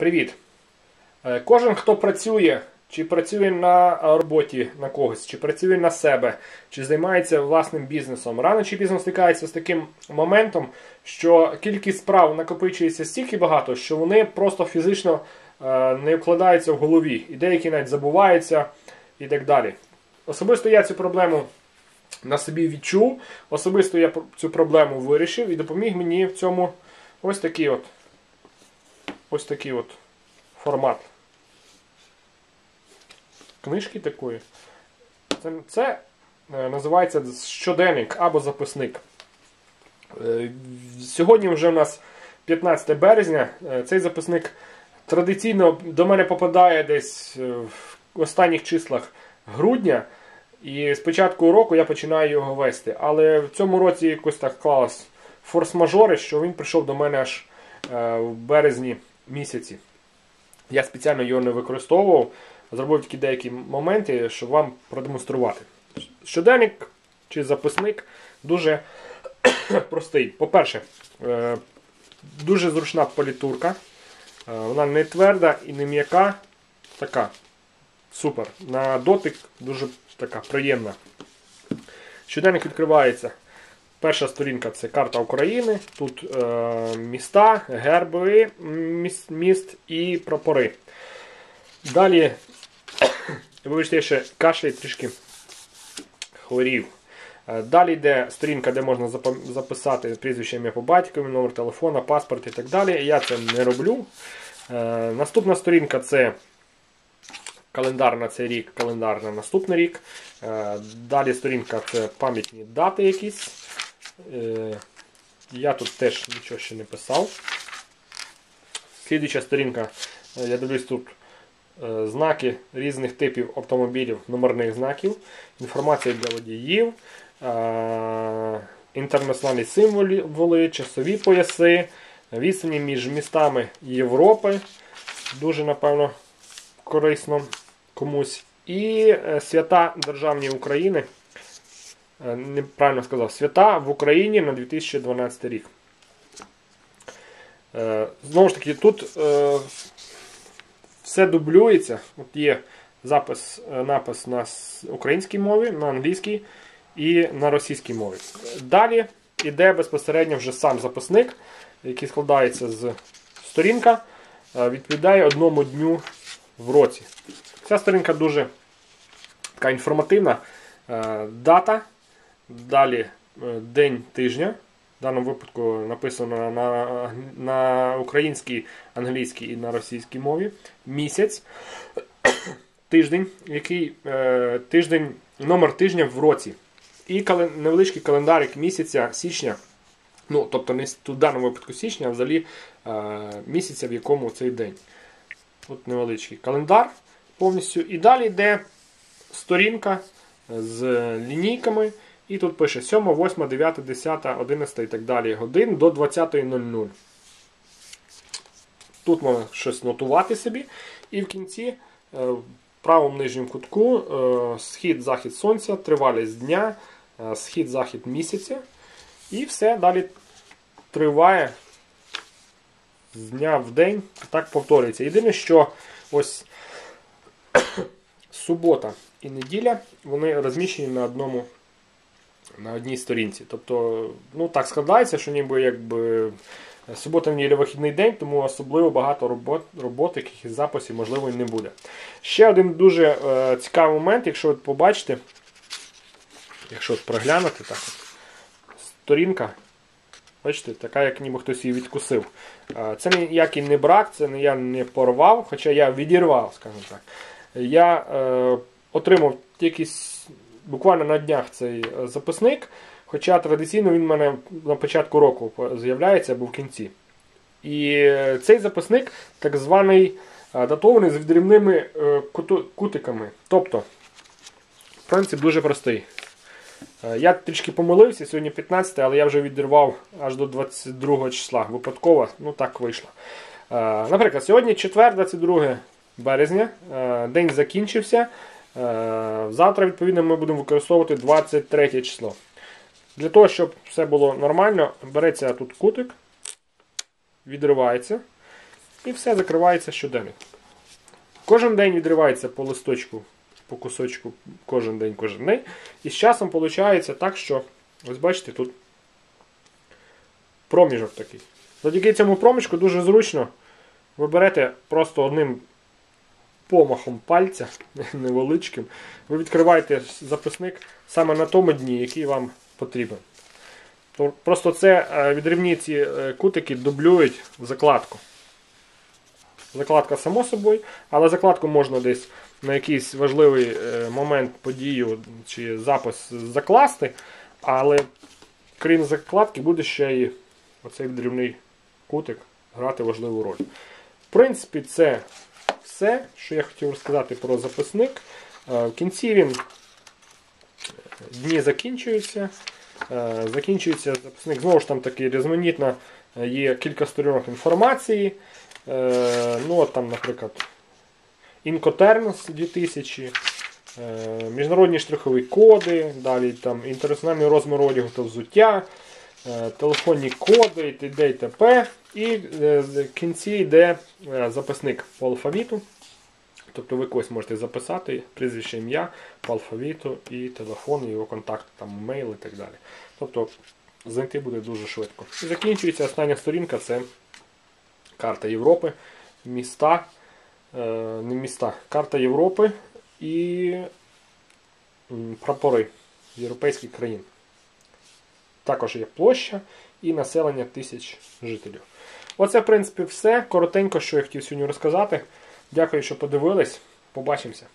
Привіт! Е, Кожен, хто працює, чи працює на роботі на когось, чи працює на себе, чи займається власним бізнесом, рано чи пізно стикається з таким моментом, що кількість справ накопичується стільки багато, що вони просто фізично е, не вкладаються в голові. І деякі навіть забуваються і так далі. Особисто я цю проблему на собі відчув, особисто я цю проблему вирішив і допоміг мені в цьому ось такий от ось такий от формат книжки такої. Це, це е, називається щоденник або записник. Е, Сьогодні вже у нас 15 березня. Е, Цей записник традиційно до мене попадає десь в останніх числах грудня. І з початку року я починаю його вести. Але в цьому році якось так клалось форс-мажори, що він прийшов до мене аж в березні місяці. Я спеціально його не використовував, зробив такі деякі моменти, щоб вам продемонструвати. Щоденник чи записник дуже простий. По-перше, е, дуже зручна політурка. Е, Вона не тверда і не м'яка. Така. Супер. На дотик дуже така приємна. Щоденник відкривається. Перша сторінка це карта України. Тут е, міста, герби міст, міст і прапори. Далі, вибачте, я ще кашляй трішки хворів. Е, Далі йде сторінка, де можна записати прізвище ім'я по батькові, номер телефона, паспорт і так далі. Я це не роблю. Е, Наступна сторінка це календар на цей рік, календар на наступний рік. Е, Далі сторінка це пам'ятні дати якісь. Е, Я тут теж нічого ще не писав. Слідуюча сторінка, е, я дивлюсь тут е, знаки різних типів автомобілів, номерних знаків, інформація для водіїв, інтернаціональні символи, часові пояси, відстані між містами Європи. Дуже, напевно, корисно комусь. І свята державні України. Е, Неправильно сказав, свята в Україні на 2012 рік. Е, Знову ж таки, тут е, все дублюється. От є запис, напис на українській мові, на англійській і на російській мові. Далі йде безпосередньо вже сам записник, який складається з сторінка, відповідає одному дню в році. Ця сторінка дуже така інформативна. Дата, далі е, день тижня. В даному випадку написано на, на українській, англійській і на російській мові. Місяць, тиждень, який е, тиждень, номер тижня в році. І кален- невеличкий календарик місяця січня. Ну, тобто не в даному випадку січня, а взагалі е, місяця, в якому цей день. От невеличкий календар повністю. І далі йде сторінка з лінійками. І тут пише 7, 8, 9, 10, 11 і так далі годин до 20.00. Тут можна щось нотувати собі. І в кінці е, в правому нижньому кутку е, схід, захід сонця, тривалість дня, е, схід, захід місяця. І все далі триває з дня в день. Так повторюється. Єдине, що ось субота і неділя вони розміщені на одному на одній сторінці. Тобто, ну так складається, що ніби якби субота неділя вихідний день, тому особливо багато робот, робот якихось записів, можливо, і не буде. Ще один дуже е, цікавий момент, якщо ви побачите, якщо от проглянути так, сторінка. Бачите, така, як ніби хтось її відкусив. Е, Це ніякий не брак, це я не порвав, хоча я відірвав, скажімо так. Я е, отримав с- буквально на днях цей е, записник, хоча традиційно він в мене на початку року з'являється або в кінці. І е, цей записник так званий е, датований з відрівними кутиками. Тобто, принцип дуже простий. Я трішки помилився, сьогодні 15, але я вже відірвав аж до 22 числа. Випадково, ну так вийшло. Наприклад, сьогодні четвер, 22 березня, день закінчився. Е, Завтра, відповідно, ми будемо використовувати 23 число. Для того, щоб все було нормально, береться тут кутик, відривається. І все закривається щоденник. Кожен день відривається по листочку, по кусочку, кожен день, кожен день. І з часом виходить так, що, ось бачите, тут проміжок такий. Завдяки цьому проміжку дуже зручно. Ви берете просто одним помахом пальця невеличким, ви відкриваєте записник саме на тому дні, який вам потрібен. Просто це е, відривні ці е, кутики дублюють закладку. Закладка само собою, але закладку можна десь на якийсь важливий е, момент подію чи запис закласти, але крім закладки буде ще і оцей відривний кутик грати важливу роль. В принципі, це все, що я хотів розказати про записник. Е, В кінці він дні закінчуються. Е, Закінчується записник. Знову ж там таки різноманітна, е, є кілька сторінок інформації. Ну, от там, наприклад, Incoterms 2000, е, міжнародні штрихові коди, далі там інтернаціональний розмір одягу та взуття, телефонні коди і т.д. і т.п. І е, в кінці йде е, записник по алфавіту. Тобто ви когось можете записати прізвище ім'я по алфавіту і телефон, і його контакт, там мейл і так далі. Тобто знайти буде дуже швидко. І закінчується остання сторінка це карта Європи, міста, е, не міста, карта Європи і прапори європейських країн. Також є площа і населення тисяч жителів. Оце, в принципі, все. Коротенько, що я хотів сьогодні розказати. Дякую, що подивились. Побачимося.